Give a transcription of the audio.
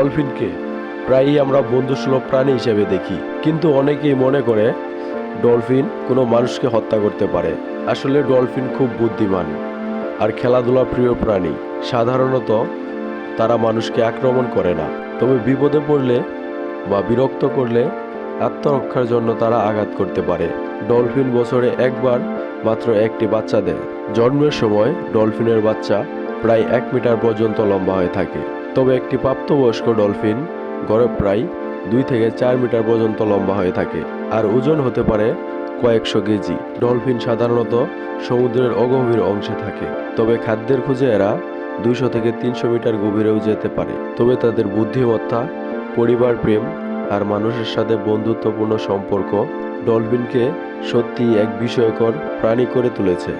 ডলফিনকে প্রায়ই আমরা বন্ধুসুলভ প্রাণী হিসেবে দেখি। কিন্তু অনেকেই মনে করে ডলফিন কোনো মানুষকে হত্যা করতে পারে। আসলে ডলফিন খুব বুদ্ধিমান আর খেলাধুলা প্রিয় প্রাণী। সাধারণত তারা মানুষকে আক্রমণ করে না। তবে বিপদে পড়লে বা বিরক্ত করলে আত্মরক্ষার জন্য তারা আঘাত করতে পারে। ডলফিন বছরে একবার মাত্র একটি বাচ্চা দেয়। জন্মের সময় ডলফিনের বাচ্চা প্রায় এক মিটার পর্যন্ত লম্বা হয়ে থাকে। তবে একটি প্রাপ্তবয়স্ক ডলফিন গড়ে প্রায় দুই থেকে চার মিটার পর্যন্ত লম্বা হয়ে থাকে, আর ওজন হতে পারে কয়েকশো কেজি। ডলফিন সাধারণত সমুদ্রের অগভীর অংশে থাকে, তবে খাদ্যের খুঁজে এরা দুইশো থেকে তিনশো মিটার গভীরেও যেতে পারে। তবে তাদের বুদ্ধিমত্তা, পরিবার প্রেম আর মানুষের সাথে বন্ধুত্বপূর্ণ সম্পর্ক ডলফিনকে সত্যিই এক বিষয়কর প্রাণী করে তুলেছে।